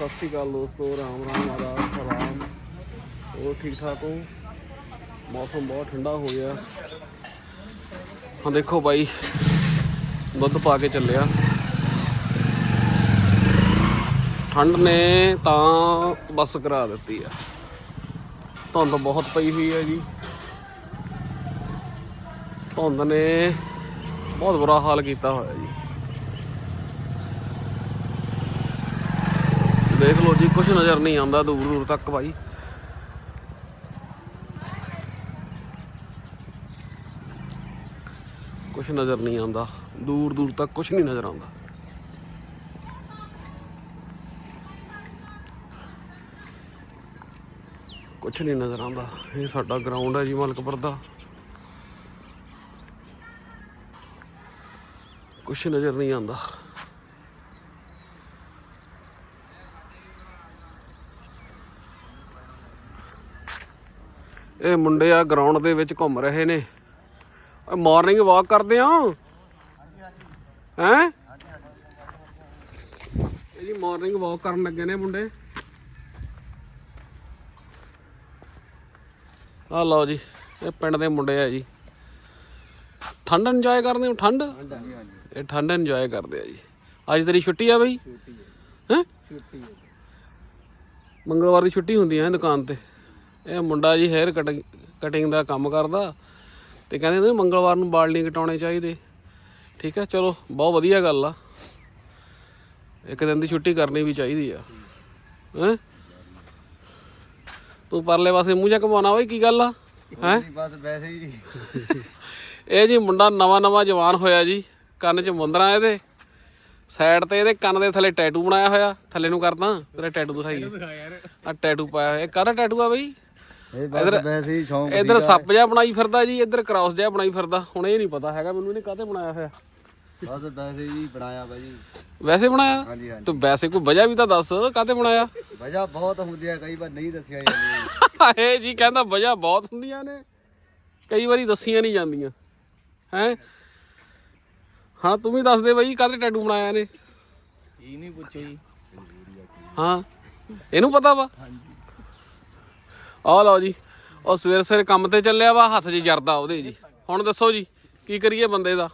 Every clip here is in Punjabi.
ਸਤਿ ਸ਼੍ਰੀ ਅਕਾਲ ਦੋਸਤੋ, ਰਾਮ ਰਾਮ, ਆਦਾਬ, ਸਲਾਮ। ਹੋਰ ਠੀਕ ਠਾਕ ਹੋ? ਮੌਸਮ ਬਹੁਤ ਠੰਡਾ ਹੋ ਗਿਆ। ਹਾਂ, ਦੇਖੋ ਬਾਈ, ਦੁੱਧ ਪਾ ਕੇ ਚੱਲਿਆ। ਠੰਡ ਨੇ ਤਾਂ ਬਸ ਕਰਾ ਦਿੱਤੀ ਆ। ਧੁੰਦ ਬਹੁਤ ਪਈ ਹੋਈ ਹੈ ਜੀ। ਧੁੰਦ ਨੇ ਬਹੁਤ ਬੁਰਾ ਹਾਲ ਕੀਤਾ ਹੋਇਆ ਜੀ। ਦੇਖ ਲਓ ਜੀ ਕੁਝ ਨਜ਼ਰ ਨਹੀਂ ਆਉਂਦਾ ਦੂਰ ਦੂਰ ਤੱਕ ਭਾਈ ਕੁਝ ਨਜ਼ਰ ਨਹੀਂ ਆਉਂਦਾ, ਦੂਰ ਦੂਰ ਤੱਕ ਕੁਝ ਨਹੀਂ ਨਜ਼ਰ ਆਉਂਦਾ। ਕੁਝ ਨਹੀਂ ਨਜ਼ਰ ਆਉਂਦਾ, ਇਹ ਸਾਡਾ ਗਰਾਊਂਡ ਹੈ ਜੀ ਮਲਕਪੁਰ ਦਾ। ਕੁਝ ਨਜ਼ਰ ਨਹੀਂ ਆਉਂਦਾ। ਇਹ ਮੁੰਡੇ ਆ ਗਰਾਊਂਡ ਦੇ ਵਿੱਚ ਘੁੰਮ ਰਹੇ ਨੇ। ਮਾਰਨਿੰਗ ਵਾਕ ਕਰਦੇ ਆ ਹੈ? ਇਹ ਜੀ ਮਾਰਨਿੰਗ ਵਾਕ ਕਰਨ ਲੱਗੇ ਨੇ ਮੁੰਡੇ। ਆ ਲਓ ਜੀ ਇਹ ਪਿੰਡ ਦੇ ਮੁੰਡੇ ਆ ਜੀ। ਠੰਡ ਇੰਜੋਏ ਕਰਦੇ ਹੋ? ਠੰਡ? ਇਹ ਠੰਡ ਇੰਜੋਏ ਕਰਦੇ ਆ ਜੀ। ਅੱਜ ਤੇਰੀ ਛੁੱਟੀ ਆ ਬਈ? ਹੈ? ਛੁੱਟੀ। ਮੰਗਲਵਾਰ ਦੀ ਛੁੱਟੀ ਹੁੰਦੀ ਹੈ ਦੁਕਾਨ ਤੇ। ਇਹ ਮੁੰਡਾ ਜੀ ਹੈਅਰ ਕਟਿੰਗ ਕਟਿੰਗ ਦਾ ਕੰਮ ਕਰਦਾ ਤੇ ਕਹਿੰਦੇ ਨੇ ਮੰਗਲਵਾਰ ਨੂੰ ਵਾਲ ਨਹੀਂ ਕਟਾਉਣੇ ਚਾਹੀਦੇ। ਠੀਕ ਹੈ ਚਲੋ ਬਹੁਤ ਵਧੀਆ ਗੱਲ ਆ। ਇੱਕ ਦਿਨ ਦੀ ਛੁੱਟੀ ਕਰਨੀ ਵੀ ਚਾਹੀਦੀ ਆ। ਹੈ? ਤੂੰ ਪਰਲੇ ਪਾਸੇ ਮੂੰਹ ਜਾ ਘਮਾਉਣਾ ਓਏ ਕੀ ਗੱਲ ਆ? ਹੈ? ਬਸ ਵੈਸੇ ਹੀ ਇਹ ਜੀ ਮੁੰਡਾ ਨਵਾਂ ਨਵਾਂ ਜਵਾਨ ਹੋਇਆ ਜੀ ਕੰਨ 'ਚ ਮੁੰਦਰਾ ਇਹਦੇ। ਸਾਈਡ ਤੇ ਇਹਦੇ ਕੰਨ ਦੇ ਥੱਲੇ ਟੈਟੂ ਬਣਾਇਆ ਹੋਇਆ। ਥੱਲੇ ਨੂੰ ਕਰਦਾ ਤੇਰਾ ਟੈਟੂ ਦਿਖਾਈ। ਆ ਟੈਟੂ ਪਾਇਆ ਹੋਇਆ। ਇਹ ਕਾਹਦਾ ਟੈਟੂ ਆ ਬਈ? ਬਸ ਵੈਸੇ ਹੀ ਸ਼ੌਂਕ ਇਧਰ ਸੱਪ ਜਿਹਾ ਬਣਾਈ ਫਿਰਦਾ ਜੀ ਇਧਰ ਕ੍ਰਾਸ ਜਿਹਾ ਬਣਾਈ ਫਿਰਦਾ। ਹੁਣ ਇਹ ਨਹੀਂ ਪਤਾ ਹੈਗਾ ਮੈਨੂੰ ਇਹਨੇ ਕਾਹਤੇ ਬਣਾਇਆ ਹੋਇਆ? ਬਸ ਵੈਸੇ ਹੀ ਬਣਾਇਆ ਬਾਜੀ ਵੈਸੇ ਬਣਾਇਆ? ਹਾਂਜੀ ਹਾਂਜੀ। ਤੂੰ ਵੈਸੇ ਕੋਈ ਵਜ੍ਹਾ ਵੀ ਤਾਂ ਦੱਸ ਕਾਹਤੇ ਬਣਾਇਆ? ਵਜ੍ਹਾ ਬਹੁਤ ਹੁੰਦੀ ਹੈ ਕਈ ਵਾਰ ਨਹੀਂ ਦੱਸਿਆ ਜਾਂਦੀ ਇਹ ਜੀ ਕਹਿੰਦਾ ਵਜ੍ਹਾ ਬਹੁਤ ਹੁੰਦੀਆਂ ਨੇ ਕਈ ਵਾਰੀ ਦੱਸੀਆਂ ਨਹੀਂ ਜਾਂਦੀਆਂ। ਹੈ? ਹਾਂ ਤੂੰ ਵੀ ਦੱਸ ਦੇ ਬਈ ਕਾਹਤੇ ਟੈਟੂ ਬਣਾਇਆ ਨੇ ਇਹ ਨਹੀਂ ਪੁੱਛੋ ਜੀ। ਹਾਂ ਇਹਨੂੰ ਪਤਾ ਵਾ? ਆਹ ਲਓ ਜੀ ਉਹ ਸਵੇਰ ਸਵੇਰੇ ਕੰਮ ਤੇ ਚੱਲਿਆ ਵਾ ਹੱਥ 'ਚ ਜਰਦਾ ਉਹਦੇ ਜੀ। ਹੁਣ ਦੱਸੋ ਜੀ ਕੀ ਕਰੀਏ ਬੰਦੇ ਦਾ?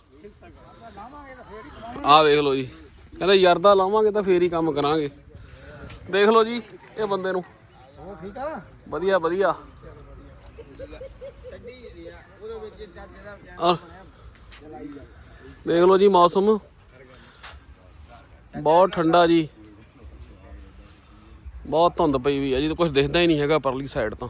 ਆਹ ਦੇਖ ਲਓ ਜੀ ਕਹਿੰਦੇ ਯਰਦਾ ਲਾਵਾਂਗੇ ਤਾਂ ਫੇਰ ਹੀ ਕੰਮ ਕਰਾਂਗੇ। ਦੇਖ ਲਓ ਜੀ ਇਹ ਬੰਦੇ ਨੂੰ। ਉਹ ਠੀਕ ਆ ਵਧੀਆ ਵਧੀਆ। ਆਹ, ਦੇਖ ਲਓ ਜੀ ਮੌਸਮ। ਬਹੁਤ ਠੰਡਾ ਜੀ। ਬਹੁਤ ਧੁੰਦ ਪਈ ਵੀ ਆ ਜੀ ਤਾਂ ਕੁਝ ਦਿਖਦਾ ਹੀ ਨਹੀਂ ਹੈਗਾ ਪਰਲੀ ਸਾਈਡ ਤਾਂ।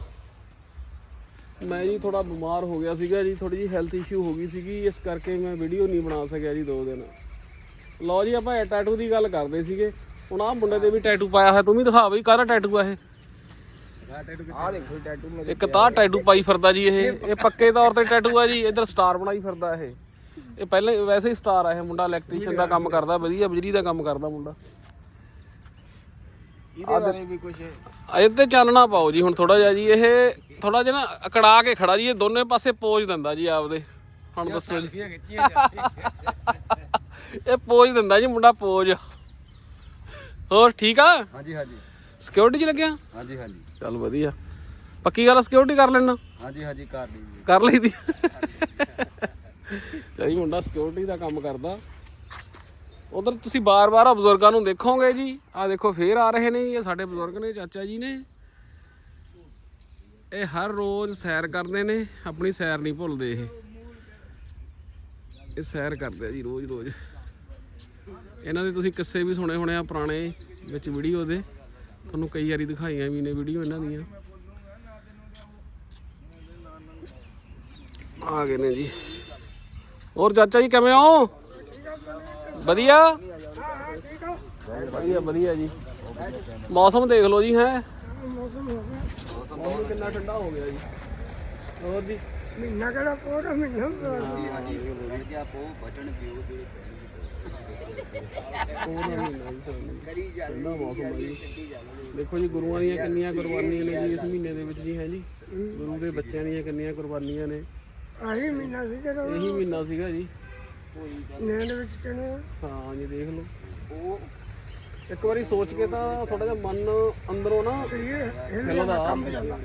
ਮੈਂ ਜੀ ਥੋੜਾ ਬਿਮਾਰ ਹੋ ਗਿਆ ਸੀਗਾ ਜੀ ਥੋੜੀ ਜੀ ਹੈਲਥ ਇਸ਼ੂ ਹੋ ਗਈ ਸੀਗੀ ਇਸ ਕਰਕੇ ਮੈਂ ਵੀਡੀਓ ਨਹੀਂ ਬਣਾ ਸਕਿਆ ਜੀ ਦੋ ਦਿਨ। ਲਓ ਜੀ ਆਪਾਂ ਟੈਟੂ ਦੀ ਗੱਲ ਕਰਦੇ ਸੀਗੇ। ਹੁਣ ਆਹ ਮੁੰਡੇ ਦੇ ਵੀ ਟੈਟੂ ਪਾਇਆ ਹੋਇਆ ਤੂੰ ਵੀ ਦਿਖਾ ਬਈ ਕਾਹਦਾ ਟੈਟੂ ਆ ਇਹ? ਆ ਦੇਖੋ ਟੈਟੂ ਮੇਰੇ ਇੱਕ ਤਾਂ ਟੈਟੂ ਪਾਈ ਫਿਰਦਾ ਜੀ ਇਹ ਇਹ ਪੱਕੇ ਤੌਰ ਤੇ ਟੈਟੂ ਆ ਜੀ ਇੱਧਰ ਸਟਾਰ ਬਣਾਈ ਫਿਰਦਾ ਇਹ। ਇਹ ਪਹਿਲੇ ਵੈਸੇ ਹੀ ਸਟਾਰ ਆ ਇਹ ਮੁੰਡਾ ਇਲੈਕਟ੍ਰੀਸ਼ੀਅਨ ਦਾ ਕੰਮ ਕਰਦਾ ਵਧੀਆ ਬਿਜਲੀ ਦਾ ਕੰਮ ਕਰਦਾ ਮੁੰਡਾ। ਇਹਦੇ ਬਾਰੇ ਵੀ ਕੁਝ ਇਹਦੇ ਚਾਨਣਾ ਪਾਓ ਜੀ ਹੁਣ ਥੋੜਾ ਜਿਹਾ ਜੀ ਇਹ ਥੋੜਾ ਜਿਹਾ ਨਾ ਅਕੜਾ ਕੇ ਖੜਾ ਜੀ ਇਹ ਦੋਨੇ ਪਾਸੇ ਪੋਜ ਦਿੰਦਾ ਜੀ ਆਪਦੇ ਹੁਣ ਦੱਸੋ ਜੀ। ਇਹ ਪੋਜ ਦਿੰਦਾ ਜੀ ਮੁੰਡਾ ਪੋਜ। ਹੋਰ ਠੀਕ ਆ? ਹਾਂਜੀ ਹਾਂਜੀ। ਸਿਕਿਉਰਿਟੀ 'ਚ ਲੱਗਿਆ? ਹਾਂਜੀ ਹਾਂਜੀ। ਚੱਲ ਵਧੀਆ। ਪੱਕੀ ਗੱਲ ਸਿਕਿਉਰਿਟੀ ਕਰ ਲੈਣਾ ਹਾਂਜੀ ਹਾਂਜੀ ਕਰ ਲਈ ਕਰ ਲਈ ਦੀ। ਚਾਹੀ ਮੁੰਡਾ ਸਿਕਿਉਰਿਟੀ ਦਾ ਕੰਮ ਕਰਦਾ। ਉਧਰ ਤੁਸੀਂ ਬਾਰ-ਬਾਰ ਬਜ਼ੁਰਗਾਂ ਨੂੰ ਦੇਖੋਗੇ ਜੀ। ਆ ਦੇਖੋ, ਫੇਰ ਆ ਰਹੇ ਨੇ ਇਹ ਸਾਡੇ ਬਜ਼ੁਰਗ ਨੇ, ਚਾਚਾ ਜੀ ਨੇ। ਇਹ ਹਰ ਰੋਜ਼ ਸੈਰ ਕਰਦੇ ਨੇ, ਆਪਣੀ ਸੈਰ ਨਹੀਂ ਭੁੱਲਦੇ ਇਹ। ਇਹ ਸੈਰ ਕਰਦੇ ਆ ਜੀ, ਰੋਜ਼-ਰੋਜ਼। ਇਹਨਾਂ ਦੇ ਤੁਸੀਂ ਕਿੱਸੇ ਵੀ ਸੁਣੇ ਹੋਣੇ ਆ ਪੁਰਾਣੇ ਵਿੱਚ ਵੀਡੀਓ ਦੇ। ਤੁਹਾਨੂੰ ਕਈ ਵਾਰੀ ਦਿਖਾਈਆਂ ਵੀ ਨੇ ਵੀਡੀਓ ਇਹਨਾਂ ਦੀਆਂ। ਆ ਗਏ ਨੇ ਜੀ। ਹੋਰ ਚਾਚਾ ਜੀ, ਕਿਵੇਂ ਹੋ? ਵਧੀਆ? ਵਧੀਆ ਵਧੀਆ ਜੀ। ਮੌਸਮ ਦੇਖ ਲਓ ਜੀ ਹੈ। ਮੌਸਮ ਕਿੰਨਾ ਠੰਡਾ ਗਿਆ ਜੀ ਹੋਰ ਜੀ ਮਹੀਨਾ ਕਿਹੜਾ ਮਹੀਨਾ ਹਾਂਜੀ ਹਾਂਜੀ ਗਿਆ ਬਟਨ ਦੇਖੋ ਜੀ ਗੁਰੂਆਂ ਦੀਆਂ ਕਿੰਨੀਆਂ ਕੁਰਬਾਨੀਆਂ ਨੇ ਜੀ ਇਸ ਮਹੀਨੇ ਦੇ ਵਿੱਚ ਜੀ ਹੈ ਜੀ। ਗੁਰੂ ਦੇ ਬੱਚਿਆਂ ਦੀਆਂ ਕਿੰਨੀਆਂ ਕੁਰਬਾਨੀਆਂ ਨੇ। ਆਹੀ ਮਹੀਨਾ ਸੀ ਜਦੋਂ ਇਹੀ ਮਹੀਨਾ ਸੀਗਾ ਜੀ। ਨੈਣ ਵਿੱਚ ਚਣੇ ਹਾਂ। ਜੀ ਦੇਖ ਲਓ। ਉਹ ਇੱਕ ਵਾਰੀ ਸੋਚ ਕੇ ਤਾਂ ਥੋੜਾ ਜਿਹਾ ਮਨ ਅੰਦਰੋਂ ਨਾ ਸਰੀਰ ਹਿੱਲ ਹਿੱਲਦਾ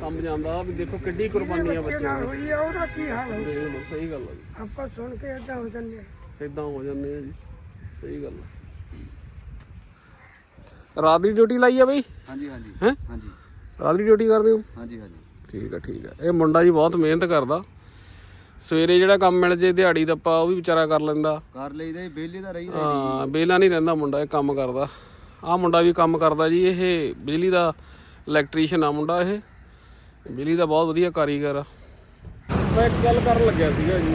ਕੰਬ ਜਾਂਦਾ। ਵੀ ਦੇਖੋ ਕਿੱਡੀ ਕੁਰਬਾਨੀ ਆ ਬੱਚੇ ਬੱਚਿਆਂ ਨਾਲ। ਹੋਈ ਆ ਉਹਦਾ ਕੀ ਹਾਲ ਹੋ ਦੀ ਦੇਖ ਲਓ ਸਹੀ ਗੱਲ ਆ ਜੀ। ਆਪਾਂ ਸੁਣ ਕੇ ਏਦਾਂ ਹੋ ਜਾਂਦੇ ਆ। ਇਦਾਂ ਹੋ ਜਾਂਦੇ ਆ ਜੀ। ਸਹੀ ਗੱਲ ਆ। ਰਾਤ ਦੀ ਡਿਊਟੀ ਲਾਈ ਆ ਬਈ? ਹਾਂਜੀ ਹਾਂਜੀ। ਹੈਂ? ਹਾਂਜੀ। ਰਾਤ ਦੀ ਡਿਊਟੀ ਕਰਦੇ ਹੋ? ਹਾਂਜੀ ਹਾਂਜੀ। ਠੀਕ ਆ ਠੀਕ ਆ। ਇਹ ਮੁੰਡਾ ਜੀ ਬਹੁਤ ਮਿਹਨਤ ਕਰਦਾ। ਸਵੇਰੇ ਜਿਹੜਾ ਕੰਮ ਮਿਲ ਜੇ ਦਿਹਾੜੀ ਦਾ ਪਾ ਉਹ ਵੀ ਵਿਚਾਰਾ ਕਰ ਲੈਂਦਾ। ਕਰ ਲਈਦਾ ਬੇਲੇ ਦਾ ਰਹੀ ਹਾਂ ਬੇਲਾ ਨਹੀਂ ਰਹਿੰਦਾ ਮੁੰਡਾ ਇਹ ਕੰਮ ਕਰਦਾ। ਆਹ ਮੁੰਡਾ ਵੀ ਕੰਮ ਕਰਦਾ ਜੀ ਇਹ ਬਿਜਲੀ ਦਾ ਇਲੈਕਟ੍ਰੀਸ਼ੀਅਨ ਆ ਮੁੰਡਾ ਇਹ। ਬਿਜਲੀ ਦਾ ਬਹੁਤ ਵਧੀਆ ਕਾਰੀਗਰ ਆ। ਮੈਂ ਇੱਕ ਗੱਲ ਕਰਨ ਲੱਗਿਆ ਸੀਗਾ ਜੀ।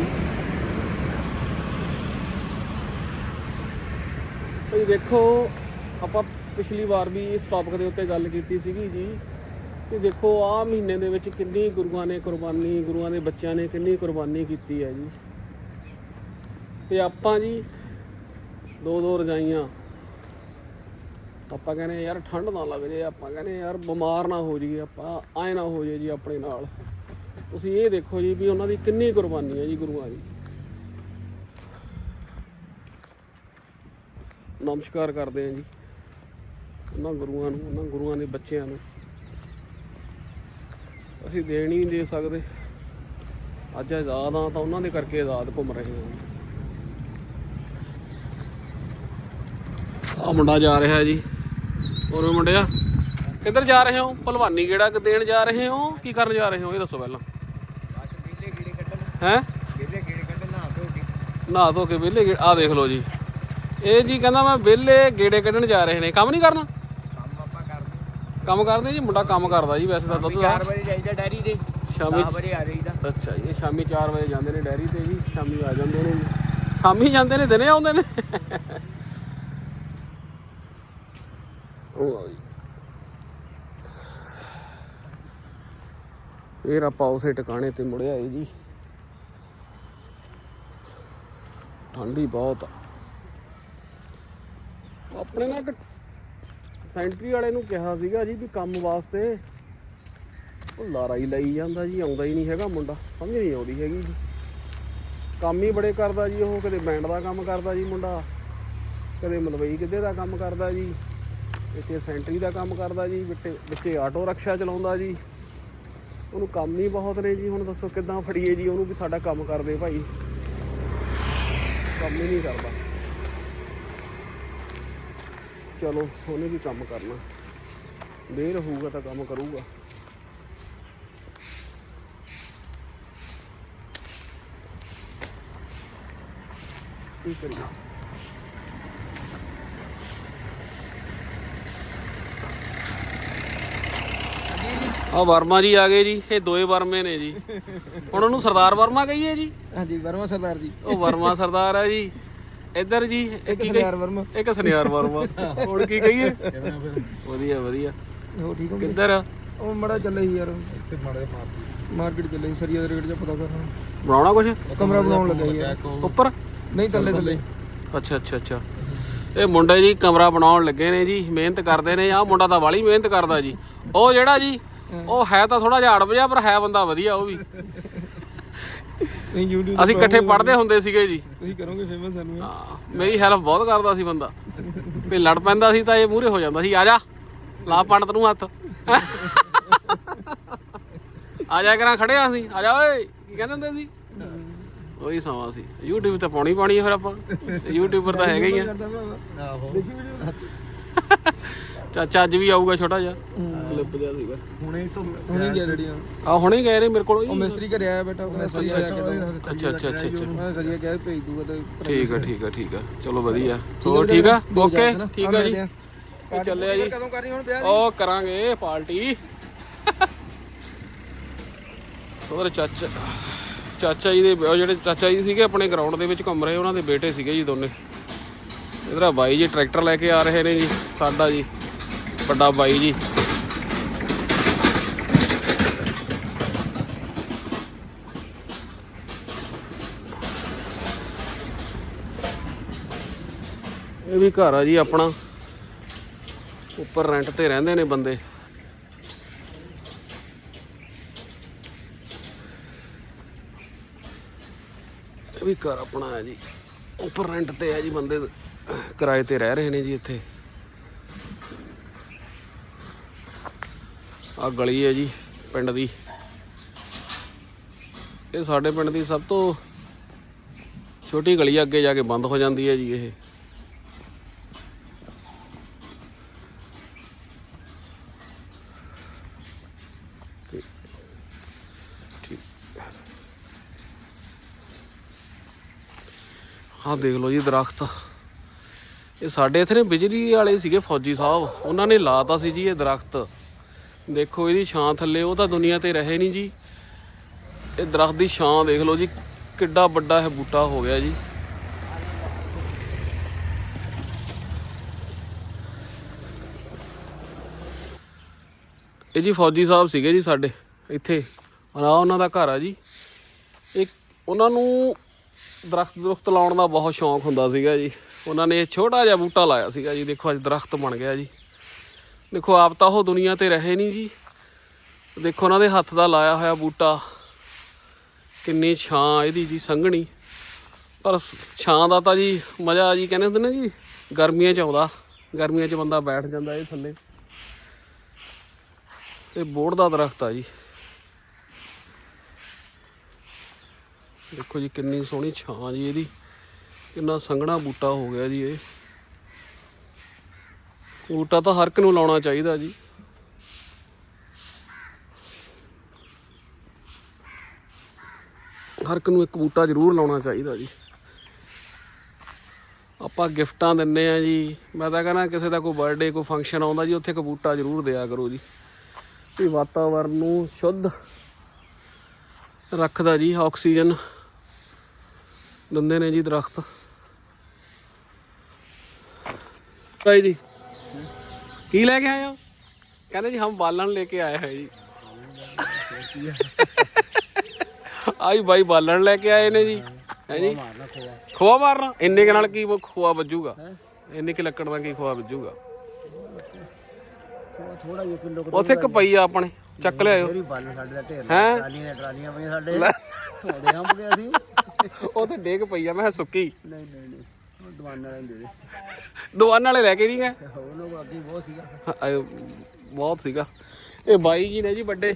ਭਈ ਦੇਖੋ ਆਪਾਂ ਪਿਛਲੀ ਵਾਰ ਵੀ ਇਸ ਟੌਪਿਕ ਦੇ ਉੱਤੇ ਗੱਲ ਕੀਤੀ ਸੀਗੀ ਜੀ। ਕਿ ਦੇਖੋ ਆਹ ਮਹੀਨੇ ਦੇ ਵਿੱਚ ਕਿੰਨੀ ਗੁਰੂਆਂ ਨੇ ਕੁਰਬਾਨੀ, ਗੁਰੂਆਂ ਦੇ ਬੱਚਿਆਂ ਨੇ ਕਿੰਨੀ ਕੁਰਬਾਨੀ ਕੀਤੀ ਹੈ ਜੀ। ਤੇ ਆਪਾਂ ਜੀ ਦੋ ਦੋ ਰਜਾਈਆਂ। ਆਪਾਂ ਕਹਿੰਦੇ ਯਾਰ ਠੰਡ ਨਾ ਲੱਗ ਜੇ, ਆਪਾਂ ਕਹਿੰਦੇ ਯਾਰ ਬਿਮਾਰ ਨਾ ਹੋ ਜਾਈਏ, ਆਪਾਂ ਆਏ ਨਾ ਹੋ ਜਾਏ ਜੀ ਆਪਣੇ ਨਾਲ। ਤੁਸੀਂ ਇਹ ਦੇਖੋ ਜੀ ਵੀ ਉਹਨਾਂ ਦੀ ਕਿੰਨੀ ਕੁਰਬਾਨੀ ਹੈ ਜੀ ਗੁਰੂਆਂ ਦੀ। ਨਮਸਕਾਰ ਕਰਦੇ ਹਾਂ ਜੀ। ਉਹਨਾਂ ਗੁਰੂਆਂ ਨੂੰ, ਉਹਨਾਂ ਗੁਰੂਆਂ ਦੇ ਬੱਚਿਆਂ ਨੂੰ। ਅਸੀਂ ਦੇਣ ਹੀ ਨਹੀਂ ਦੇ ਸਕਦੇ। ਅੱਜ ਆਜ਼ਾਦ ਆ ਤਾਂ ਉਹਨਾਂ ਦੇ ਕਰਕੇ ਆਜ਼ਾਦ ਘੁੰਮ ਰਹੇ ਹਾਂ। ਆ ਮੁੰਡਾ ਜਾ ਰਿਹਾ ਜੀ। ਹੋਰ ਵੀ ਮੁੰਡਿਆ? ਕਿੱਧਰ ਜਾ ਰਹੇ ਹੋ? ਭਲਵਾਨੀ ਕਿਹੜਾ ਦੇਣ ਜਾ ਰਹੇ ਹੋ? ਕੀ ਕਰਨ ਜਾ ਰਹੇ ਹੋ? ਇਹ ਦੱਸੋ ਪਹਿਲਾਂ। ਹੈ? ਬੇਲੇ ਕੀੜੇ ਕੱਢਣ ਨਾ ਧੋ ਕੇ ਨਹਾ ਧੋ ਕੇ ਵਿਹਲੇ ਆ ਦੇਖ ਲਓ ਜੀ। ਇਹ ਜੀ ਕਹਿੰਦਾ ਮੈਂ ਵਿਹਲੇ ਗੇੜੇ ਕੱਢਣ ਜਾ ਰਹੇ ਨੇ। ਕੰਮ ਨਹੀਂ ਕਰਨਾ? ਕੰਮ ਕਰਦੇ ਜੀ? ਮੁੰਡਾ ਕੰਮ ਕਰਦਾ ਜੀ ਵੈਸੇ ਤਾਂ ਦੁੱਧ ਦਾ। 4 ਵਜੇ ਜਾਈਦਾ ਡੈਰੀ ਦੇ ਸ਼ਾਮੀ 10 ਵਜੇ ਆ ਜਾਈਦਾ। ਅੱਛਾ ਜੀ ਸ਼ਾਮੀ 4 ਵਜੇ ਜਾਂਦੇ ਨੇ ਡੈਰੀ ਤੇ ਜੀ ਸ਼ਾਮੀ ਆ ਜਾਂਦੇ ਨੇ ਸ਼ਾਮੀ ਜਾਂਦੇ ਨੇ ਦਿਨੇ ਆਉਂਦੇ ਨੇ? ਉਹ ਆ ਜੀ। ਫਿਰ ਆਪਾਂ ਉਸੇ ਟਿਕਾਣੇ ਤੇ ਮੁੜ ਆਏ ਜੀ। ਠੰਡੀ ਬਹੁਤ ਆ। ਆਪਣੇ ਨਾਲ ਸੈਂਟਰੀ ਵਾਲੇ ਨੂੰ ਕਿਹਾ ਸੀਗਾ ਜੀ ਵੀ ਕੰਮ ਵਾਸਤੇ। ਉਹ ਲਾਰਾ ਹੀ ਲਈ ਜਾਂਦਾ ਜੀ, ਆਉਂਦਾ ਹੀ ਨਹੀਂ ਹੈਗਾ ਮੁੰਡਾ, ਸਮਝ ਨਹੀਂ ਆਉਂਦੀ ਹੈਗੀ ਜੀ। ਕੰਮ ਹੀ ਬੜੇ ਕਰਦਾ ਜੀ ਉਹ, ਕਦੇ ਬੈਂਡ ਦਾ ਕੰਮ ਕਰਦਾ ਜੀ ਮੁੰਡਾ, ਕਦੇ ਮਲਵਈ ਕਿੱਦੇ ਦਾ ਕੰਮ ਕਰਦਾ ਜੀ ਵਿੱਚੇ ਸੈਂਟਰੀ ਦਾ ਕੰਮ ਕਰਦਾ ਜੀ, ਵਿੱਚੇ ਵਿੱਚੇ ਆਟੋ ਰਕਸ਼ਾ ਚਲਾਉਂਦਾ ਜੀ। ਉਹਨੂੰ ਕੰਮ ਹੀ ਬਹੁਤ ਨੇ ਜੀ, ਹੁਣ ਦੱਸੋ ਕਿੱਦਾਂ ਫੜੀਏ ਜੀ ਉਹਨੂੰ ਵੀ ਸਾਡਾ ਕੰਮ ਕਰਦੇ ਭਾਈ। ਕੰਮ ਹੀ ਨਹੀਂ ਕਰਦਾ। ਚਲੋ ਉਹਨੇ ਵੀ ਕੰਮ ਕਰਨਾ। ਦੇਰ ਹੋਊਗਾ ਤਾਂ ਕੰਮ ਕਰੂਗਾ। ਕੀ ਕਰੀਏ? ਆ ਵਰਮਾ ਜੀ ਆ ਗਏ ਜੀ ਇਹ ਦੋਏ ਵਰਮੇ ਨੇ ਜੀ। ਹੁਣ ਉਹਨੂੰ ਸਰਦਾਰ ਵਰਮਾ ਕਹੀਏ ਜੀ। ਹਾਂਜੀ ਵਰਮਾ ਸਰਦਾਰ ਜੀ। ਉਹ ਵਰਮਾ ਸਰਦਾਰ ਹੈ ਜੀ। ਇੱਧਰ ਜੀ ਇਹ ਕੀ ਸੁਨਿਆਰ ਵਰਮਾ। ਇੱਕ ਸੁਨਿਆਰ ਵਰਮਾ। ਹੁਣ ਕੀ ਕਹੀਏ? ਵਧੀਆ ਵਧੀਆ। ਹੋ ਠੀਕ ਹੋ? ਕਿੱਧਰ ਉਹ ਮੜਾ ਚੱਲੇ ਸੀ ਯਾਰ। ਇੱਥੇ ਮੜਾ ਮਾਰਕੀਟ। ਮਾਰਕੀਟ ਚੱਲੇ ਸੀ ਸਰੀਆ ਦੇ ਰੇਟ ਦਾ ਪਤਾ ਕਰਨਾ ਬਣਾਉਣਾ ਕੁਛ? ਕਮਰਾ ਬਣਾਉਣ ਲੱਗਾ ਯਾਰ। ਉੱਪਰ? ਨਹੀਂ ਥੱਲੇ ਥੱਲੇ। ਅੱਛਾ ਅੱਛਾ ਅੱਛਾ। ਇਹ ਮੁੰਡੇ ਜੀ ਕਮਰਾ ਬਣਾਉਣ ਲੱਗੇ ਨੇ ਜੀ ਮਿਹਨਤ ਕਰਦੇ ਨੇ। ਆਹ ਮੁੰਡਾ ਤਾਂ ਵਾਲੀ ਮਿਹਨਤ ਕਰਦਾ ਜੀ। ਉਹ ਜਿਹੜਾ ਜੀ ਉਹ ਹੈ ਤਾਂ ਥੋੜਾ ਜਿਹਾ ਅੜਬ ਜਿਹਾ ਪਰ ਹੈ ਬੰਦਾ ਵਧੀਆ ਉਹ ਵੀ। ਨਹੀਂ YouTube ਅਸੀਂ ਇਕੱਠੇ ਪੜ੍ਹਦੇ ਹੁੰਦੇ ਸੀਗੇ ਜੀ। ਤੁਸੀਂ ਕਰੋਗੇ ਫੇਮਸ ਸਾਨੂੰ ਹਾਂ, ਮੇਰੀ ਹੈਲਪ ਬਹੁਤ ਕਰਦਾ ਸੀ ਬੰਦਾ। ਵੀ ਲੜ ਪੈਂਦਾ ਸੀ ਤਾਂ ਇਹ ਮੂਹਰੇ ਹੋ ਜਾਂਦਾ ਸੀ। ਆ ਜਾ ਲਾ ਪੰਡਤ ਨੂੰ ਹੱਥ। ਆ ਜਾ ਕਰਾਂ ਖੜਿਆ ਸੀ ਆ ਜਾ ਓਏ ਕੀ ਕਹਿੰਦੇ ਹੁੰਦੇ ਸੀ? ਉਹੀ ਸਮਾਂ ਸੀ। YouTube ਤੇ ਪਾਉਣੀ ਪਾਣੀ ਆ ਫਿਰ ਆਪਾਂ। ਯੂਟਿਊਬਰ ਤਾਂ ਹੈਗਾ ਹੀ ਆ। ਆਹੋ। ਦੇਖੀ ਵੀਡੀਓ ਚਾਚਾ ਅੱਜ ਵੀ ਆਊਗਾ ਛੋਟਾ ਜਿਹਾ। ਕਲਿੱਪ ਜਿਹਾ ਸੀਗਾ। ਹੁਣੇ ਤੋਂ ਹੁਣੇ ਗਿਆ ਰੜੀਆਂ ਆ। ਹੁਣੇ ਗਏ ਨੇ ਮੇਰੇ ਕੋਲ ਉਹ ਮਿਸਤਰੀ ਘਰੇ ਆਇਆ ਬੇਟਾ ਉਹਨੇ ਸਰੀਆ ਲਿਆ ਕੇ ਅੱਛਾ ਅੱਛਾ ਅੱਛਾ ਅੱਛਾ। ਮੈਂ ਸਰੀਆ ਕਹਿ ਭੇਜ ਦੂਗਾ ਤੇ ਠੀਕ ਆ ਠੀਕ ਆ ਠੀਕ ਆ। ਚਲੋ ਵਧੀਆ। ਹੋਰ ਠੀਕ ਆ? ਓਕੇ ਠੀਕ ਆ ਜੀ। ਇਹ ਚੱਲਿਆ ਜੀ। ਕਦੋਂ ਕਰਨੀ ਹੁਣ ਵਿਆਹ ਉਹ ਕਰਾਂਗੇ ਪਾਰਟੀ। ਹੋਰ ਚਾਚਾ ਚਾਚਾ ਜੀ ਦੇ ਜਿਹੜੇ ਚਾਚਾ ਜੀ ਸੀਗੇ ਆਪਣੇ ਗਰਾਊਂਡ ਦੇ ਵਿੱਚ ਘੁੰਮ ਰਹੇ ਉਹਨਾਂ ਦੇ ਬੇਟੇ ਸੀਗੇ ਜੀ ਦੋਨੇ। ਇਧਰ ਬਾਈ ਜੀ ਟਰੈਕਟਰ ਲੈ ਕੇ ਆ ਰਹੇ ਨੇ ਜੀ ਸਾਡਾ ਜੀ। ਵੱਡਾ ਬਾਈ ਜੀ। ਇਹ ਵੀ ਘਰ ਆ ਜੀ ਆਪਣਾ। ਉੱਪਰ ਰੈਂਟ ਤੇ ਰਹਿੰਦੇ ਨੇ ਬੰਦੇ। ਇਹ ਵੀ ਘਰ ਆਪਣਾ ਹੈ ਜੀ। ਉੱਪਰ ਰੈਂਟ ਤੇ ਹੈ ਜੀ ਬੰਦੇ। ਕਿਰਾਏ ਤੇ ਰਹਿ ਰਹੇ ਨੇ ਜੀ ਇੱਥੇ। ਆ ਗਲੀ ਹੈ ਜੀ ਪਿੰਡ ਦੀ। ਇਹ ਸਾਡੇ ਪਿੰਡ ਦੀ ਸਭ ਤੋਂ ਛੋਟੀ ਗਲੀ ਅੱਗੇ ਜਾ ਕੇ ਬੰਦ ਹੋ ਜਾਂਦੀ ਹੈ ਜੀ ਇਹ। ਤੇ- ਦੇਖ ਲਓ ਜੀ ਦਰਖਤ। ਇਹ ਸਾਡੇ ਇੱਥੇ ਨੇ ਬਿਜਲੀ ਵਾਲੇ ਸੀਗੇ ਫੌਜੀ ਸਾਹਿਬ। ਉਹਨਾਂ ਨੇ ਲਾਤਾ ਸੀ ਜੀ ਇਹ ਦਰਖਤ। ਦੇਖੋ ਇਹਦੀ ਛਾਂ ਥੱਲੇ, ਉਹ ਤਾਂ ਦੁਨੀਆ ਤੇ ਰਹੇ ਨਹੀਂ ਜੀ। ਇਹ ਦਰਖਤ ਦੀ ਛਾਂ ਦੇਖ ਲਓ ਜੀ, ਕਿੱਡਾ ਵੱਡਾ ਇਹ ਬੂਟਾ ਹੋ ਗਿਆ ਜੀ। ਇਹ ਜੀ ਫੌਜੀ ਸਾਹਿਬ ਸੀਗੇ ਜੀ ਸਾਡੇ, ਇੱਥੇ। ਆ ਉਹਨਾਂ ਦਾ ਘਰ ਆ ਜੀ। ਇੱਕ, ਉਹਨਾਂ ਨੂੰ ਦਰਖਤ ਦਰਖਤ ਲਾਉਣ ਦਾ ਬਹੁਤ ਸ਼ੌਂਕ ਹੁੰਦਾ ਸੀਗਾ ਜੀ। ਉਹਨਾਂ ਨੇ ਇਹ ਛੋਟਾ ਜਿਹਾ ਬੂਟਾ ਲਾਇਆ ਸੀਗਾ ਜੀ, ਦੇਖੋ ਅੱਜ ਦਰਖਤ ਬਣ ਗਿਆ ਜੀ। ਦੇਖੋ, ਆਪ ਤਾਂ ਉਹ ਦੁਨੀਆ ਤੇ ਰਹੇ ਨਹੀਂ ਜੀ। ਦੇਖੋ, ਉਹਨਾਂ ਦੇ ਹੱਥ ਦਾ ਲਾਇਆ ਹੋਇਆ ਬੂਟਾ। ਕਿੰਨੀ ਛਾਂ ਇਹਦੀ ਜੀ, ਸੰਘਣੀ। ਪਰ ਛਾਂ ਦਾ ਤਾਂ ਜੀ ਮਜ਼ਾ ਜੀ, ਕਹਿੰਦੇ ਹੁੰਦੇ ਨੇ ਜੀ, ਗਰਮੀਆਂ 'ਚ ਆਉਂਦਾ। ਗਰਮੀਆਂ 'ਚ ਬੰਦਾ ਬੈਠ ਜਾਂਦਾ ਇਹ ਥੱਲੇ। ਤੇ ਬੋੜ ਦਾ ਦਰਖਤ ਆ ਜੀ। ਦੇਖੋ ਜੀ, ਕਿੰਨੀ ਸੋਹਣੀ ਛਾਂ ਜੀ ਇਹਦੀ। ਕਿੰਨਾ ਸੰਘਣਾ ਬੂਟਾ ਹੋ ਗਿਆ ਜੀ ਇਹ। ਬੂਟਾ ਤਾਂ ਹਰ ਇੱਕ ਨੂੰ ਲਾਉਣਾ ਚਾਹੀਦਾ ਜੀ। ਹਰ ਇੱਕ ਨੂੰ ਇੱਕ ਬੂਟਾ ਜ਼ਰੂਰ ਲਾਉਣਾ ਚਾਹੀਦਾ ਜੀ। ਆਪਾਂ ਗਿਫਟਾਂ ਦਿੰਨੇ ਆ ਜੀ। ਮੈਂ ਤਾਂ ਕਹਿੰਦਾ ਕਿਸੇ ਦਾ ਕੋਈ ਬਰਥਡੇ ਕੋਈ ਫੰਕਸ਼ਨ ਆਉਂਦਾ ਜੀ, ਉੱਥੇ ਇੱਕ ਬੂਟਾ ਜ਼ਰੂਰ ਦਿਆ ਕਰੋ ਜੀ। ਵੀ ਵਾਤਾਵਰਨ ਨੂੰ ਸ਼ੁੱਧ ਰੱਖਦਾ ਜੀ, ਆਕਸੀਜਨ ਦਿੰਦੇ ਨੇ ਜੀ ਦਰਖਤ। ਭਾਈ ਜੀ ਕੀ ਲੈ ਕੇ ਆਏ ਹੋ? ਕਹਿੰਦੇ ਜੀ ਹਮ ਬਾਲਣ ਲੈ ਕੇ ਆਏ ਹੈ ਜੀ। ਆਈ ਬਾਈ ਬਾਲਣ ਲੈ ਕੇ ਆਏ ਨੇ ਜੀ। ਹੈ ਜੀ? ਖੋਆ ਮਾਰਨਾ। ਇੰਨੇ ਕੁ ਨਾਲ ਕੀ ਖੋਆ ਵੱਜੂਗਾ? ਇੰਨੇ ਕਿ ਲੱਕੜ ਦਾ ਕੀ ਖੋਆ ਵੱਜੂਗਾ? ਥੋੜਾ ਜਿਹਾ ਕਿਲੋ ਉੱਥੇ ਇੱਕ ਪਈ ਆ ਆਪਣੇ। ਚੱਕ ਲਿਆਇਓ। ਮੇਰੀ ਬੱਲ ਸਾਡੇ ਦਾ ਢੇਰ ਹੈਂ? ਟਰਾਲੀਆਂ ਟਰਾਲੀਆਂ ਪਈਆਂ ਸਾਡੇ। ਸਾਡੇ ਹੰਪ ਗਿਆ ਸੀ ਉਹ ਤੇ ਡੇਗ ਪਈ ਆ ਮੈਂ ਸੁੱਕੀ। ਨਹੀਂ ਨਹੀਂ। ਦੁਕਾਨ ਵਾਲੇ ਨੂੰ ਦੇ ਦੇ ਦੁਕਾਨ ਵਾਲੇ ਲੈ ਕੇ ਨਹੀਂ ਗਏ? ਉਹਨਾਂ ਕੋਲ ਅੱਗੇ ਬਹੁਤ ਸੀਗਾ। ਆਏ ਬਹੁਤ ਸੀਗਾ। ਇਹ ਬਾਈ ਜੀ ਨੇ ਜੀ ਵੱਡੇ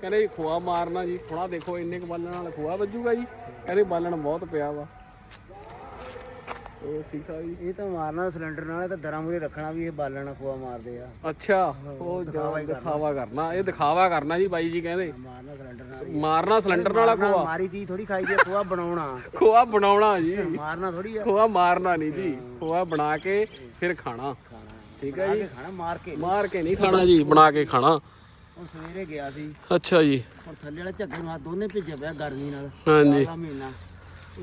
ਕਹਿੰਦੇ ਜੀ ਖੋਆ ਮਾਰਨਾ ਜੀ। ਥੋੜਾ ਦੇਖੋ ਇੰਨੇ ਕੁ ਬਾਲਣ ਨਾਲ ਖੋਆ ਵੱਜੂਗਾ ਜੀ। ਕਹਿੰਦੇ ਬਾਲਣ ਬਹੁਤ ਪਿਆ ਵਾ। ਉਹ ਠੀਕ ਆ ਜੀ? ਇਹ ਤਾਂ ਮਾਰਨਾ ਸਿਲੰਡਰ ਨਾਲ ਇਹ ਤਾਂ ਦਰਾਂ ਮੂਰੇ ਰੱਖਣਾ ਵੀ ਇਹ ਬਾਲਣਾ ਖੋਆ ਮਾਰਦੇ ਆ। ਅੱਛਾ ਉਹ ਜੋ ਦਿਖਾਵਾ ਕਰਨਾ। ਇਹ ਦਿਖਾਵਾ ਕਰਨਾ ਜੀ ਬਾਈ ਜੀ ਕਹਿੰਦੇ। ਮਾਰਨਾ ਸਿਲੰਡਰ ਨਾਲ ਮਾਰਨਾ ਸਿਲੰਡਰ ਨਾਲ ਖੋਆ? ਮਾਰੀ ਚੀਜ਼ ਥੋੜੀ ਖਾਈ ਦੀ ਖੋਆ ਬਣਾਉਣਾ। ਖੋਆ ਬਣਾਉਣਾ ਜੀ। ਮਾਰਨਾ ਥੋੜੀ ਆ। ਖੋਆ ਮਾਰਨਾ ਨਹੀਂ ਜੀ। ਖੋਆ ਬਣਾ ਕੇ ਫਿਰ ਖਾਣਾ। ਠੀਕ ਹੈ ਆ ਜੀ? ਖਾਣਾ ਮਾਰ ਕੇ। ਮਾਰ ਕੇ ਨਹੀਂ ਖਾਣਾ ਜੀ ਬਣਾ ਕੇ ਖਾਣਾ। ਹੁਣ ਸਵੇਰੇ ਗਿਆ ਸੀ। ਅੱਛਾ ਜੀ। ਹੁਣ ਥੱਲੇ ਵਾਲਾ ਝੱਗੇ ਨੂੰ ਹੱਥ ਦੋਨੇ ਭਿੱਜੇ ਪਿਆ ਗਰਮੀ ਨਾਲ। ਹਾਂਜੀ। ਮਹੀਨਾ।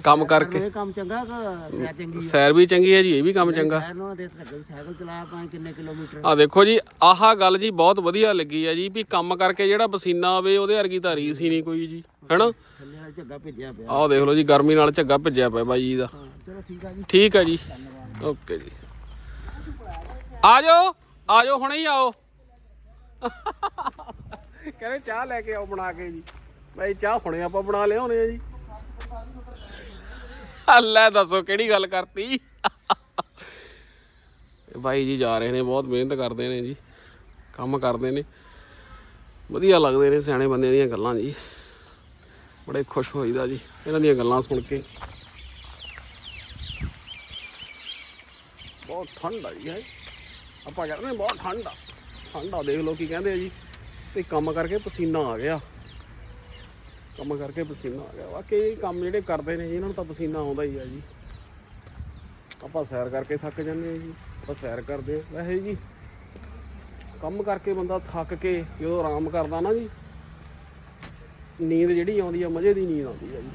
ਕੰਮ ਕਰਕੇ। ਇਹ ਕੰਮ ਚੰਗਾ ਕਿ ਸਿਆ ਚੰਗੀ ਆ? ਸੈਰ ਵੀ ਚੰਗੀ ਹੈ ਜੀ ਇਹ ਵੀ ਕੰਮ ਚੰਗਾ। ਸ਼ਹਿਰ ਨੂੰ ਦੇ ਸਕੇ ਸਾਈਕਲ ਚਲਾਇਆ ਪਾਏ ਕਿੰਨੇ ਕਿਲੋਮੀਟਰ? ਆ ਦੇਖੋ ਜੀ ਆਹ ਗੱਲ ਜੀ ਬਹੁਤ ਵਧੀਆ ਲੱਗੀ ਹੈ ਜੀ ਵੀ ਕੰਮ ਕਰਕੇ ਜਿਹੜਾ ਪਸੀਨਾ ਆਵੇ ਉਹਦੇ ਵਰਗੀ ਤਾਂ ਰੀਸ ਹੀ ਨਹੀਂ ਕੋਈ ਜੀ ਹੈਨਾ? ਥੱਲੇ ਵਾਲਾ ਝੱਗਾ ਭਿੱਜਿਆ ਪਿਆ। ਆਹ ਦੇਖ ਲਓ ਜੀ ਗਰਮੀ ਨਾਲ ਝੱਗਾ ਭਿੱਜਿਆ ਪਿਆ ਬਾਈ ਜੀ ਦਾ। ਚਲੋ ਠੀਕ ਆ ਜੀ। ਠੀਕ ਹੈ ਜੀ। ਓਕੇ ਜੀ। ਆ ਜਾਓ ਆ ਜਾਓ ਹੁਣੇ ਹੀ ਆਓ। ਕਹਿੰਦੇ ਚਾਹ ਲੈ ਕੇ ਆਓ ਬਣਾ ਕੇ ਜੀ। ਬਾਈ ਚਾਹ ਹੁਣੇ ਆਪਾਂ ਬਣਾ ਲਿਆਉਣੇ ਆ ਜੀ। ਅੱਲਾ ਦੱਸੋ, ਕਿਹੜੀ ਗੱਲ ਕਰਤੀ? ਬਾਈ ਜੀ ਜਾ ਰਹੇ ਨੇ, ਬਹੁਤ ਮਿਹਨਤ ਕਰਦੇ ਨੇ ਜੀ, ਕੰਮ ਕਰਦੇ ਨੇ। ਵਧੀਆ ਲੱਗਦੇ ਨੇ ਸਿਆਣੇ ਬੰਦਿਆਂ ਦੀਆਂ ਗੱਲਾਂ ਜੀ। ਬੜੇ ਖੁਸ਼ ਹੋਈਦਾ ਜੀ, ਇਹਨਾਂ ਦੀਆਂ ਗੱਲਾਂ ਸੁਣ ਕੇ। ਬਹੁਤ ਠੰਡ ਆ ਜੀ, ਹੈ। ਆਪਾਂ ਕਹਿੰਦੇ ਨੇ ਬਹੁਤ ਠੰਡ ਆ। ਠੰਡ ਆ, ਦੇਖ ਲਓ ਕੀ ਕਹਿੰਦੇ ਆ ਜੀ। ਤੇ ਕੰਮ ਕਰਕੇ ਪਸੀਨਾ ਆ ਗਿਆ। ਕੰਮ ਕਰਕੇ ਪਸੀਨਾ ਆ ਗਿਆ। ਵਾਕਈ ਇਹ ਕੰਮ ਜਿਹੜੇ ਕਰਦੇ ਨੇ ਜੀ, ਇਹਨਾਂ ਨੂੰ ਤਾਂ ਪਸੀਨਾ ਆਉਂਦਾ ਹੀ ਆ ਜੀ। ਆਪਾਂ ਸੈਰ ਕਰਕੇ ਥੱਕ ਜਾਂਦੇ ਆ ਜੀ, ਆਪਾਂ ਸੈਰ ਕਰਦੇ ਆ। ਵੈਸੇ ਜੀ, ਕੰਮ ਕਰਕੇ ਬੰਦਾ ਥੱਕ ਕੇ ਜਦੋਂ ਆਰਾਮ ਕਰਦਾ ਨਾ ਜੀ, ਨੀਂਦ ਜਿਹੜੀ ਆਉਂਦੀ ਆ, ਮਜ਼ੇ ਦੀ ਨੀਂਦ ਆਉਂਦੀ ਆ ਜੀ।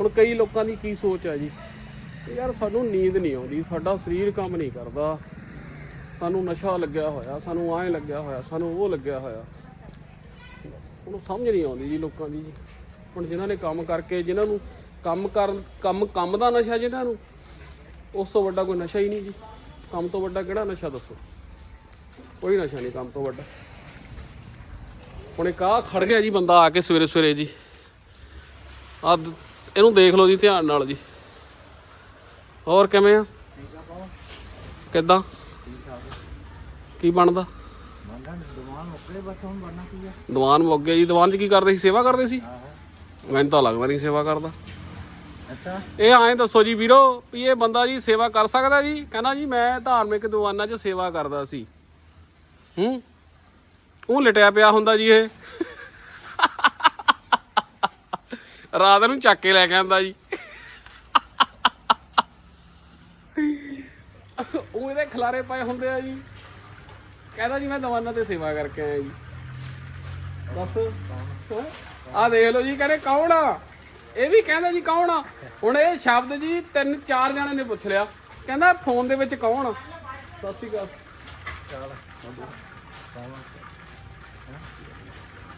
ਹੁਣ ਕਈ ਲੋਕਾਂ ਦੀ ਕੀ ਸੋਚ ਆ ਜੀ ਯਾਰ ਸਾਨੂੰ ਨੀਂਦ ਨਹੀਂ ਆਉਂਦੀ, ਸਾਡਾ ਸਰੀਰ ਕੰਮ ਨਹੀਂ ਕਰਦਾ। ਸਾਨੂੰ ਨਸ਼ਾ ਲੱਗਿਆ ਹੋਇਆ, ਸਾਨੂੰ ਐਂ ਲੱਗਿਆ ਹੋਇਆ, ਸਾਨੂੰ ਉਹ ਲੱਗਿਆ ਹੋਇਆ। ਹੁਣ ਸਮਝ ਨਹੀਂ ਆਉਂਦੀ ਜੀ ਲੋਕਾਂ ਦੀ ਜੀ। ਹੁਣ ਜਿਨ੍ਹਾਂ ਨੇ ਕੰਮ ਕਰਕੇ ਜਿਨ੍ਹਾਂ ਨੂੰ ਕੰਮ ਕਰ ਕੰਮ ਕੰਮ ਦਾ ਨਸ਼ਾ ਜਿਹਨਾਂ ਨੂੰ ਉਸ ਤੋਂ ਵੱਡਾ ਕੋਈ ਨਸ਼ਾ ਹੀ ਨਹੀਂ ਜੀ। ਕੰਮ ਤੋਂ ਵੱਡਾ ਕਿਹੜਾ ਨਸ਼ਾ ਦੱਸੋ? ਕੋਈ ਨਸ਼ਾ ਨਹੀਂ ਕੰਮ ਤੋਂ ਵੱਡਾ। ਹੁਣ ਇੱਕ ਆਹ ਖੜ ਗਿਆ ਜੀ ਬੰਦਾ ਆ ਕੇ ਸਵੇਰੇ ਸਵੇਰੇ ਜੀ ਆ ਇਹਨੂੰ ਦੇਖ ਲਓ ਜੀ ਧਿਆਨ ਨਾਲ ਜੀ। ਹੋਰ ਕਿਵੇਂ ਆ? ਕਿੱਦਾਂ? ਕੀ ਬਣਦਾ? ਦੀਵਾਨ ਮੁੱਕ ਗਿਆ ਜੀ। ਦੀਵਾਨ 'ਚ ਕੀ ਕਰਦੇ ਸੀ? ਸੇਵਾ ਕਰਦੇ ਸੀ? ਮੈਨੂੰ ਤਾਂ ਲੱਗਦਾ ਨਹੀਂ ਸੇਵਾ ਕਰਦਾ। ਅੱਛਾ। ਇਹ ਐਂ ਦੱਸੋ ਜੀ ਵੀਰੋ ਵੀ ਇਹ ਬੰਦਾ ਜੀ ਸੇਵਾ ਕਰ ਸਕਦਾ ਜੀ? ਕਹਿੰਦਾ ਜੀ ਮੈਂ ਧਾਰਮਿਕ ਦੀਵਾਨਾਂ 'ਚ ਸੇਵਾ ਕਰਦਾ ਸੀ। ਹੂੰ? ਉਹ ਲਟਿਆ ਪਿਆ ਹੁੰਦਾ ਜੀ ਇਹ। ਰਾਤ ਨੂੰ ਚੱਕ ਕੇ ਲੈ ਕੇ ਆਂਦਾ ਜੀ। ਉਹ ਇਹਦੇ ਖਲਾਰੇ ਪਏ ਹੁੰਦੇ ਆ ਜੀ। ਕਹਿੰਦਾ ਜੀ ਮੈਂ ਦੀਵਾਨਾਂ ਤੇ ਸੇਵਾ ਕਰਕੇ ਆਇਆ ਜੀ। ਦੱਸ। ਆ ਦੇਖ ਲਓ ਜੀ ਕਹਿੰਦੇ ਕੌਣ ਆ? ਇਹ ਵੀ ਕਹਿੰਦਾ ਜੀ ਕੌਣ ਆ? ਹੁਣ ਇਹ ਸ਼ਬਦ ਜੀ ਤਿੰਨ ਚਾਰ ਜਣੇ ਨੇ ਪੁੱਛ ਲਿਆ। ਕਹਿੰਦਾ ਫੋਨ ਦੇ ਵਿੱਚ ਕੌਣ ਆ? ਸਤਿ ਸ਼੍ਰੀ ਅਕਾਲ।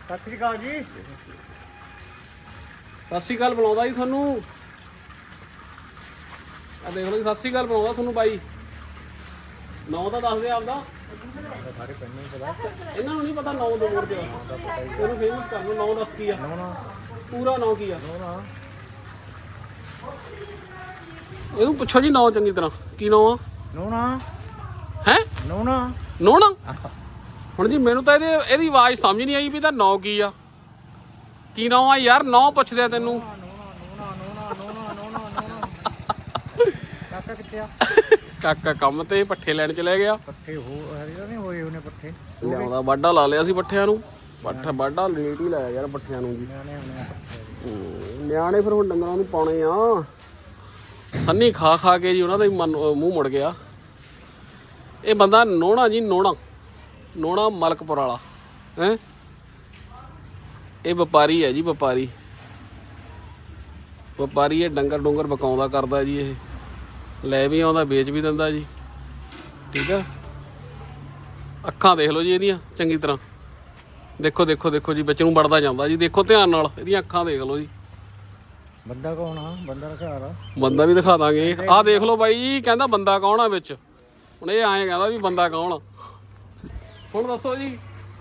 ਸਤਿ ਸ੍ਰੀ ਅਕਾਲ ਜੀ। ਸਤਿ ਸ਼੍ਰੀ ਅਕਾਲ ਬੁਲਾਉਂਦਾ ਜੀ ਤੁਹਾਨੂੰ। ਆ ਦੇਖ ਲਓ ਜੀ ਸਤਿ ਸ਼੍ਰੀ ਅਕਾਲ ਬੁਲਾਉਂਦਾ ਤੁਹਾਨੂੰ ਬਾਈ। ਨਾਂ ਤਾਂ ਦੱਸ ਦੇ ਆਪਦਾ। ਸਾਰੇ ਪਿੰਡ ਨੂੰ ਪਤਾ ਇਹਨਾਂ ਨੂੰ ਨਹੀਂ ਪਤਾ ਨਾਂ ਦੇ ਮੋੜ ਤੇ ਇਹਨੂੰ ਫੇਮਸ ਕਰ ਲਓ ਨਾਂ ਦੱਸ ਕੀ ਆ। ਨੋਣਾ ਪੂਰਾ ਨਾਂ ਕੀ ਆ। ਨੋਣਾ ਇਹਨੂੰ ਪੁੱਛੋ ਜੀ ਨਾਂ ਚੰਗੀ ਤਰ੍ਹਾਂ। ਕੀ ਨਾਂ ਆ? ਨੋਣਾ ਹੈ? ਨੋਣਾ ਨੋਣਾ ਹੁਣ ਜੀ ਮੈਨੂੰ ਤਾਂ ਇਹਦੇ ਇਹਦੀ ਆਵਾਜ਼ ਸਮਝ ਨਹੀਂ ਆਈ ਵੀ ਤਾਂ ਨਾਂ ਕੀ ਆ। ਕੀ ਨਾਂ ਆ ਯਾਰ? ਨਾਂ ਪੁੱਛਦੇ ਆ ਤੈਨੂੰ। ਕਾਕਾ ਕਿੱਥੇ ਆ? ਕਾਕਾ ਕੰਮ ਤੇ ਪੱਠੇ ਲੈਣ ਚਲੇ ਗਿਆ। ਪੱਠੇ ਹੋ ਹਰੀ ਨਹੀਂ ਹੋਏ ਉਹਨੇ ਪੱਠੇ। ਲਿਆਉਂਦਾ ਵਾਢਾ ਲਾ ਲਿਆ ਸੀ ਪੱਠਿਆਂ ਨੂੰ। ਪੱਠਾ ਵਾਢਾ ਲੇਟ ਹੀ ਲਾਇਆ ਯਾਰ ਪੱਠਿਆਂ ਨੂੰ ਜੀ। ਨਿਆਣੇ ਹੋਣੇ ਫਿਰ ਹੁਣ ਡੰਗਰਾਂ ਨੂੰ ਪਾਉਣੇ ਆ। ਸੰਨੀ ਖਾ ਖਾ ਕੇ ਜੀ ਉਹਨਾਂ ਦਾ ਹੀ ਮਨ ਅਹ ਮੂੰਹ ਮੁੜ ਗਿਆ। ਇਹ ਬੰਦਾ ਨੋਣਾ ਜੀ ਨੋਣਾ। ਨੋਣਾ ਮਲਕਪੁਰ ਵਾਲਾ। ਹੈ? ਇਹ ਵਪਾਰੀ ਹੈ ਜੀ ਵਪਾਰੀ। ਵਪਾਰੀ ਇਹ ਡੰਗਰ ਡੁੰਗਰ ਬਕਾਉਂਦਾ ਕਰਦਾ ਜੀ ਇਹ। ਲੈ ਵੀ ਆਉਂਦਾ ਵੇਚ ਵੀ ਦਿੰਦਾ ਜੀ। ਠੀਕ ਆ? ਅੱਖਾਂ ਦੇਖ ਲਓ ਜੀ ਇਹਦੀਆਂ ਚੰਗੀ ਤਰ੍ਹਾਂ। ਦੇਖੋ ਦੇਖੋ ਦੇਖੋ ਜੀ ਵਿੱਚ ਨੂੰ ਵੜਦਾ ਜਾਂਦਾ ਜੀ। ਦੇਖੋ ਧਿਆਨ ਨਾਲ ਇਹਦੀਆਂ ਅੱਖਾਂ ਦੇਖ ਲਓ ਜੀ। ਬੰਦਾ ਕੌਣ ਆ? ਬੰਦਾ ਘਰ ਆ। ਬੰਦਾ ਵੀ ਦਿਖਾ ਦਾਂਗੇ। ਆਹ ਦੇਖ ਲਓ ਬਾਈ ਜੀ ਕਹਿੰਦਾ ਬੰਦਾ ਕੌਣ ਆ ਵਿੱਚ? ਹੁਣ ਇਹ ਐਂ ਕਹਿੰਦਾ ਵੀ ਬੰਦਾ ਕੌਣ ਆ। ਹੁਣ ਦੱਸੋ ਜੀ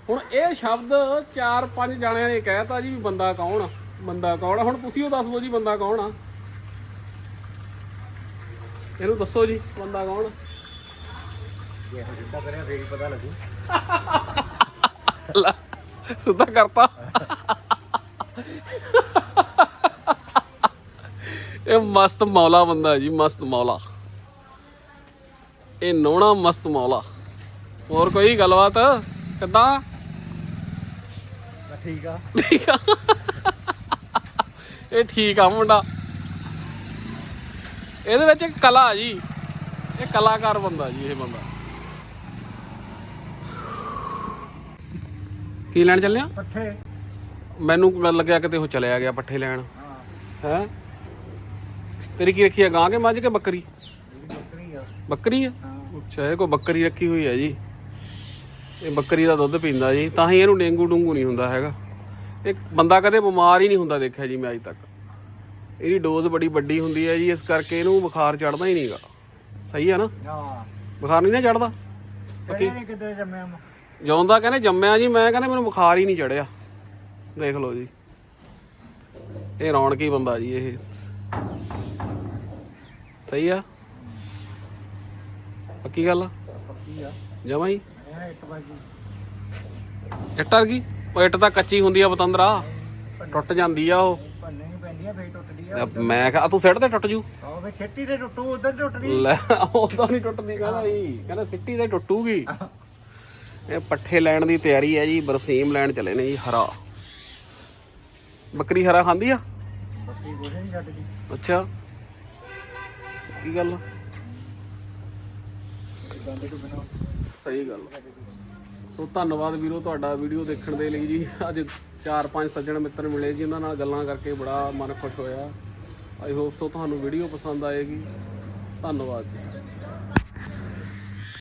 ਹੁਣ ਇਹ ਸ਼ਬਦ ਚਾਰ ਪੰਜ ਜਾਣਿਆਂ ਨੇ ਕਹਿਤਾ ਜੀ ਵੀ ਬੰਦਾ ਕੌਣ ਆ। ਬੰਦਾ ਕੌਣ ਆ? ਹੁਣ ਤੁਸੀਂ ਉਹ ਦੱਸ ਜੀ ਬੰਦਾ ਕੌਣ ਆ? ਇਹਨੂੰ ਦੱਸੋ ਜੀ ਬੰਦਾ ਕੌਣ? ਜੇ ਜਿੱਦਾਂ ਕਰਿਆ ਫੇਰ ਹੀ ਪਤਾ ਲੱਗੂ ਲੈ, ਸਿੱਧਾ ਕਰਤਾ। ਇਹ ਮਸਤ ਮੌਲਾ ਬੰਦਾ ਜੀ ਮਸਤ ਮੌਲਾ। ਇਹ ਨੋਣਾ ਮਸਤ ਮੌਲਾ। ਹੋਰ ਕੋਈ ਗੱਲਬਾਤ? ਕਿੱਦਾਂ? ਤਾਂ ਠੀਕ ਆ। ਠੀਕ ਆ। ਇਹ ਠੀਕ ਆ ਮੁੰਡਾ। ਇਹਦੇ ਵਿੱਚ ਇੱਕ ਕਲਾ ਜੀ। ਇਹ ਕਲਾਕਾਰ ਬੰਦਾ ਜੀ ਇਹ ਬੰਦਾ। ਕੀ ਲੈਣ ਚੱਲਿਆ? ਪੱਠੇ। ਮੈਨੂੰ ਲੱਗਿਆ ਕਿਤੇ ਉਹ ਚਲਿਆ ਗਿਆ ਪੱਠੇ ਲੈਣ। ਹਾਂ? ਤੇਰੀ ਕੀ ਰੱਖੀ ਆ ਗਾਂ ਕੇ ਮੱਝ ਕੇ ਬੱਕਰੀ? ਬੱਕਰੀ ਆ। ਬੱਕਰੀ ਆ? ਅੱਛਾ ਇਹ ਕੋ ਬੱਕਰੀ ਰੱਖੀ ਹੋਈ ਹੈ ਜੀ। ਇਹ ਬੱਕਰੀ ਦਾ ਦੁੱਧ ਪੀਂਦਾ ਜੀ ਤਾਂ ਹੀ ਇਹਨੂੰ ਡੇਂਗੂ ਡੂੰਗੂ ਨਹੀਂ ਹੁੰਦਾ ਹੈਗਾ। ਇਹ ਬੰਦਾ ਕਦੇ ਬਿਮਾਰ ਹੀ ਨਹੀਂ ਹੁੰਦਾ ਦੇਖਿਆ ਜੀ ਮੈਂ ਅਜ ਤੱਕ। ਇਹਦੀ ਡੋਜ਼ ਬੜੀ ਵੱਡੀ ਹੁੰਦੀ ਹੈ ਜੀ ਇਸ ਕਰਕੇ ਇਹਨੂੰ ਬੁਖਾਰ ਚੜਦਾ ਹੀ ਨਹੀਂਗਾ ਸਹੀ ਹੈ ਨਾ? ਹਾਂ। ਬੁਖਾਰ ਨਹੀਂ ਨਾ ਚੜਦਾ ਪੱਕੀ ਨੇ ਕਿੱਧਰ ਜੰਮਿਆ ਮ- ਜਿਉਂਦਾ ਕਹਿੰਦੇ ਜੰਮਿਆ ਜੀ ਮੈਂ ਕਹਿੰਦਾ ਮੈਨੂੰ ਬੁਖਾਰ ਹੀ ਨਹੀਂ ਚੜਿਆ ਦੇਖ ਲਓ ਜੀ। ਇਹ ਰੌਣਕੀ ਬੰਦਾ ਜੀ ਇਹ। ਸਹੀ ਆ? ਪੱਕੀ ਗੱਲ ਆ? ਪੱਕੀ ਆ। ਜਮਾ ਹੀ? ਇੱਕ ਬਾਜੀ ਇੱਟ ਆ ਗਈ ਉਹ ਇੱਟ ਤਾਂ ਕੱਚੀ ਹੁੰਦੀ ਆ ਬਤੰਦਰਾ। ਟੁੱਟ ਜਾਂਦੀ ਆ ਉਹ। ਪੈਂਦੀਆਂ ਫੇਰ ਟੁੱਟਦੀ ਆ। ਮੈਂ ਕਿਹਾ ਤੂੰ ਸਿੱਟ ਤੇ ਟੁੱਟ ਜੂ। ਆਹ ਫੇਰ ਖੇਤੀ ਤੇ ਟੁੱਟੂ ਉਧਰ ਟੁੱਟਦੀ। ਲੈ ਉਦੋਂ ਨਹੀਂ ਟੁੱਟਦੀ ਕਹਿੰਦਾ ਜੀ। ਕਹਿੰਦਾ ਸਿੱਟੀ ਤੇ ਟੁੱਟੂਗੀ। ਇਹ ਪੱਠੇ ਲੈਣ ਦੀ ਤਿਆਰੀ ਹੈ ਜੀ ਬਰਸੀਮ ਲੈਣ ਚਲੇ ਨੇ ਜੀ ਹਰਾ। ਬੱਕਰੀ ਹਰਾ ਖਾਂਦੀ ਆ? ਬੱਕਰੀ ਗੋਹੇ ਨਹੀਂ ਛੱਡਦੀ ਅੱਛਾ। ਕੀ ਗੱਲ ਸਹੀ ਗੱਲ ਸੋ ਧੰਨਵਾਦ ਵੀਰੋ ਤੁਹਾਡਾ ਵੀਡੀਓ ਦੇਖਣ ਦੇ ਲਈ ਜੀ। ਅੱਜ ਚਾਰ ਪੰਜ ਸੱਜਣ ਮਿੱਤਰ ਮਿਲੇ ਜੀ ਉਹਨਾਂ ਨਾਲ ਗੱਲਾਂ ਕਰਕੇ ਬੜਾ ਮਨ ਖੁਸ਼ ਹੋਇਆ। ਆਈ ਹੋਪ ਸੋ ਤੁਹਾਨੂੰ ਵੀਡੀਓ ਪਸੰਦ ਆਏਗੀ। ਧੰਨਵਾਦ ਜੀ।